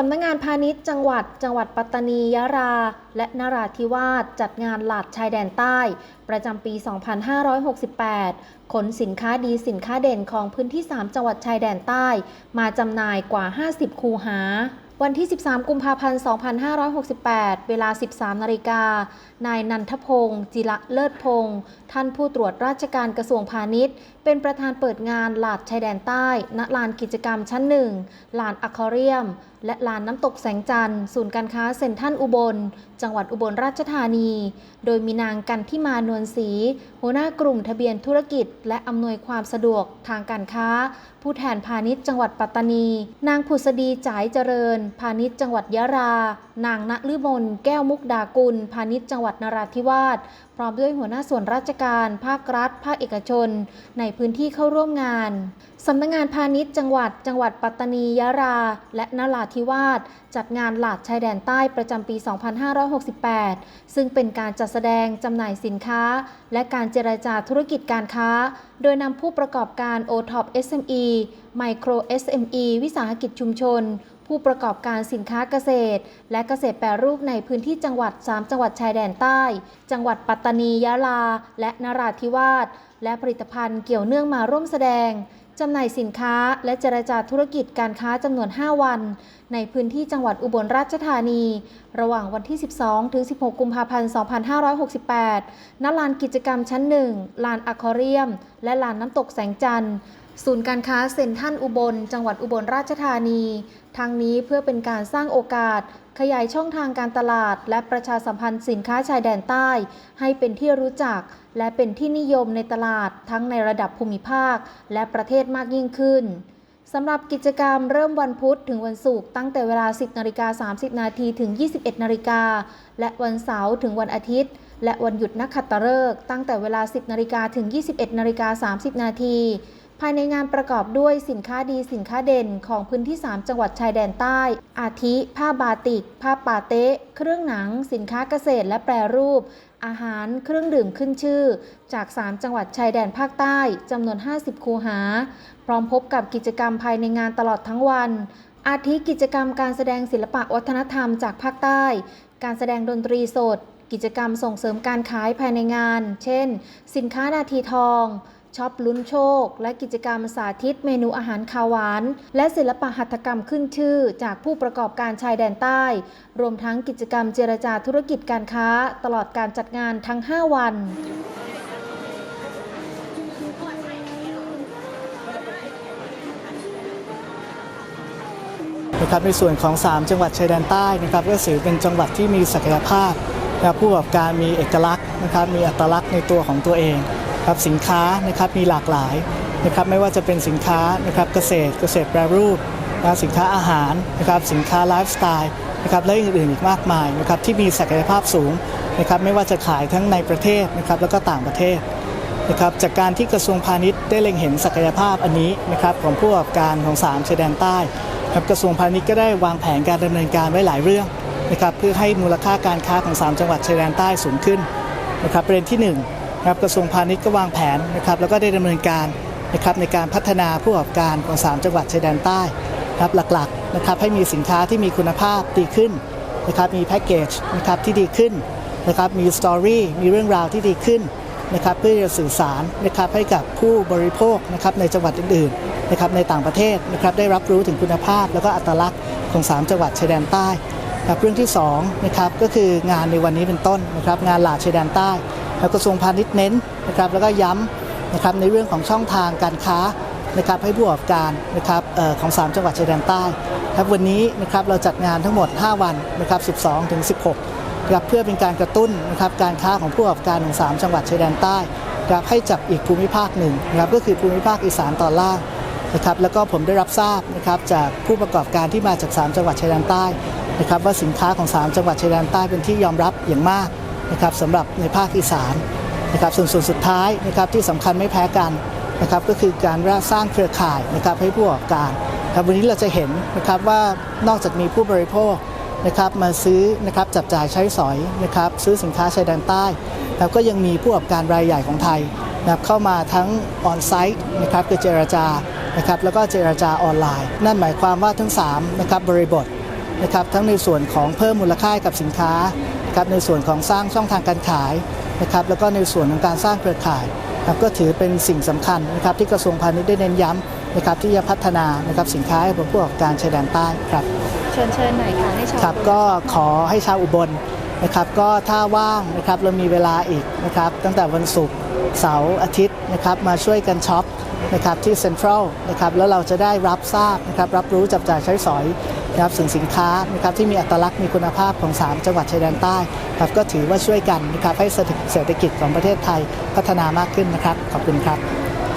สำนักงานพาณิชย์จังหวัด จังหวัดปัตตานียะรา และนราธิวาสจัดงานหลาดชายแดนใต้ ประจำปี 2568 ขนสินค้าดีสินค้าเด่นของพื้นที่ 3 จังหวัดชายแดนใต้ มาจำหน่ายกว่า 50 คูหาวันที่ 13 กุมภาพันธ์ 2568 เวลา 13 นาฬิกา นายนันทพงศ์จิระเลิศพงศ์ท่านผู้ตรวจราชการกระทรวงพาณิชย์ เป็นประธานเปิดงานหลาดชายแดนใต้ ณ ลานกิจกรรมชั้นหนึ่ง ลานอะคาเรียมและลานน้ำตกแสงจันทร์ศูนย์การค้าเซ็นทรัลอุบล จังหวัดอุบลราชธานี โดยมีนางกันที่มานวลศรีหัวหน้ากลุ่มทะเบียนธุรกิจ และอำนวยความสะดวกทางการค้า ผู้แทนพาณิชย์จังหวัดปัตตานี นางผุษดีจ่ายเจริญ พาณิชย์จังหวัดยะรา นางณฤมลแก้วมุกดากุล พาณิชย์จังหวัดนราธิวาสพร้อมด้วยหัวหน้าส่วนราชการ ภาครัฐ ภาคเอกชน ในพื้นที่เข้าร่วมงานสำนักงงานพาณิชย์จังหวัดจังหวัดปัตตานียะรา และนราธิวาสจัดงานหลาดชายแดนใต้ประจำปี 2568 ซึ่งเป็นการจัดแสดงจำหน่ายสินค้า และการเจรจาธุรกิจการค้า โดยนำผู้ประกอบการ OTOP SME Micro SME วิสาหกิจชุมชน ผู้ประกอบการสินค้าเกษตร และเกษตรแปรรูปในพื้นที่จังหวัด 3 จังหวัดชายแดนใต้ จังหวัดปัตตานียะลา และนราธิวาสและผลิตภัณฑ์เกี่ยวเนื่องมาร่วมแสดง จำหน่ายสินค้าและเจรจาธุรกิจการค้าจำนวน 5 วัน ในพื้นที่จังหวัดอุบลราชธานี ระหว่างวันที่ 12 ถึง 16 กุมภาพันธ์ 2568 ณ ลานกิจกรรมชั้น 1 ลานอะคอเรียม และลานน้ำตกแสงจันทร์ ศูนย์การค้าเซ็นทรัลอุบล จังหวัดอุบลราชธานี ทางนี้เพื่อเป็นการสร้างโอกาส ขยายช่องทางการตลาด และประชาสัมพันธ์สินค้าชายแดนใต้ ให้เป็นที่รู้จัก และเป็นที่นิยมในตลาดทั้งในระดับภูมิภาค และประเทศมากยิ่งขึ้นสำหรับกิจกรรมเริ่มวันพุธถึงวันศุกร์ตั้งแต่เวลา 10นาฬิกา30 นาทีถึง 21นาฬิกาและวันเสาร์ถึงวันอาทิตย์ และวันหยุดนักขัตฤกษ์ตั้งแต่เวลา 10นาฬิกาถึง 21นาฬิกา30 นาที ภายในงานประกอบด้วยสินค้าดีสินค้าเด่นของพื้นที่ 3 จังหวัดชายแดนใต้ อาทิ ผ้าบาติก ผ้าปาเต๊ะ เครื่องหนัง สินค้าเกษตรและแปรรูป อาหาร เครื่องดื่มขึ้นชื่อ จาก 3 จังหวัดชายแดนภาคใต้จำนวน 50 คูหา พร้อมพบกับกิจกรรมภายในงานตลอดทั้งวัน อาทิกิจกรรมการแสดงศิลปะวัฒนธรรมจากภาคใต้ การแสดงดนตรีสด กิจกรรมส่งเสริมการขายภายในงาน เช่น สินค้านาทีทอง ช็อปลุ้นโชค และกิจกรรมสาธิตเมนูอาหารคาวหวาน และศิลปะหัตถกรรมขึ้นชื่อ จากผู้ประกอบการชายแดนใต้ รวมทั้งกิจกรรมเจรจาธุรกิจการค้า ตลอดการจัดงานทั้ง 5 วันนะครับในส่วนของ 3 จังหวัดชายแดนใต้นะครับก็ถือเป็นจังหวัดที่มีศักยภาพนะครับผู้ประกอบการมีเอกลักษณ์นะครับมีอัตลักษณ์ในตัวของตัวเอง ครับสินค้านะครับมีหลากหลายนะครับไม่ว่าจะเป็นสินค้านะครับเกษตรเกษตรแปรรูปนะสินค้าอาหารนะครับสินค้าไลฟ์สไตล์นะครับและอื่นๆอีกมากมายนะครับที่มีศักยภาพสูงนะครับไม่ว่าจะขายทั้งในประเทศนะครับแล้วก็ต่างประเทศนะครับจากการที่กระทรวงพาณิชย์ได้เล็งเห็นศักยภาพอันนี้นะครับของผู้ประกอบการของ3ชายแดนใต้ครับกระทรวงพาณิชย์ก็ได้วางแผนการดำเนินการไว้หลายเรื่องนะครับเพื่อให้มูลค่าการค้าของ 3 จังหวัดชายแดนใต้สูงขึ้นนะครับประเด็นที่ 1 นะครับกระทรวงพาณิชย์ก็วางแผนนะครับแล้วก็ได้ดำเนินการนะครับในการพัฒนาผู้ประกอบการของ 3 จังหวัดชายแดนใต้นะครับหลักๆนะครับให้มีสินค้าที่มีคุณภาพดีขึ้นนะครับมีแพ็กเกจนะครับที่ดีขึ้นนะครับมีสตอรี่มีเรื่องราวที่ดีขึ้นนะครับเพื่อจะสื่อสารนะครับให้กับผู้บริโภคนะครับในจังหวัดอื่นๆนะครับในต่างประเทศนะครับได้รับรู้ถึงคุณภาพ แล้วก็อัตลักษณ์ของ 3 จังหวัดชายแดนใต้ครับเรื่องที่2นะครับก็คืองานในวันนี้เป็นต้นนะครับงานหลาดชายแดนใต้ กระทรวงพาณิชย์เน้นนะครับแล้วก็ย้ำนะครับในเรื่องของช่องทางการค้านะครับให้ผู้ประกอบการนะครับออของ 3 จังหวัดชายแดนใต้ครับวันนี้นะครับเราจัดงานทั้งหมด 5 วันนะครับ12ถึง16นะครับเพื่อเป็นการกระตุ้นนะครับการค้าของผู้ประกอบการของ 3 จังหวัดชายแดนใต้นะครับให้จับอีกภูมิภาคหนึ่งนะครับก็คือภูมิภาคอีสานตอนล่างนะครับแล้วก็ผมได้รับทราบนะครับจากผู้ประกอบการที่มาจาก 3 จังหวัดชายแดนใต้นะครับว่าสินค้าของ 3 จังหวัดชายแดนใต้เป็นที่ยอมรับอย่างมาก นะครับสำหรับในภาคอีสานนะครับส่วนส่วนสุดท้ายนะครับที่สำคัญไม่แพ้กันนะครับก็คือการสร้างเครือข่ายนะครับให้ผู้ประกอบการครับวันนี้เราจะเห็นนะครับว่านอกจากมีผู้บริโภคนะครับมาซื้อนะครับจับจ่ายใช้สอยนะครับซื้อสินค้าชายแดนใต้แล้วก็ยังมีผู้ประกอบการรายใหญ่ของไทยนะครับเข้ามาทั้งออนไซต์นะครับคือเจรจานะครับแล้วก็เจรจาออนไลน์ นั่นหมายความว่าทั้ง3นะครับบริบทนะครับทั้งในส่วนของเพิ่มมูลค่ากับสินค้า นะครับในส่วนของสร้างช่องทางการขายนะครับแล้วก็ในส่วนของการสร้างเครือข่ายครับก็ถือเป็นสิ่งสำคัญนะครับที่กระทรวงพาณิชย์ได้เน้นย้ำนะครับที่จะพัฒนานะครับสินค้าให้กับผู้ประกอบการชายแดนใต้ครับเชิญเชิญหน่อยค่ะให้ชาวครับก็ขอให้ชาวอุบลนะครับก็ถ้าว่างนะครับเรามีเวลาอีกนะครับตั้งแต่วันศุกร์เสาร์อาทิตย์นะครับมาช่วยกันช็อป นะครับที่เซ็นทรัลนะครับแล้วเราจะได้รับทราบนะครับรับรู้จับจ่ายใช้สอยนะครับสินสินค้านะครับที่มีอัตลักษณ์มีคุณภาพของ 3 จังหวัดชายแดนใต้ครับก็ถือว่าช่วยกันนะครับให้เศรษฐกิจของประเทศไทยพัฒนามากขึ้นนะครับ ขอบคุณครับ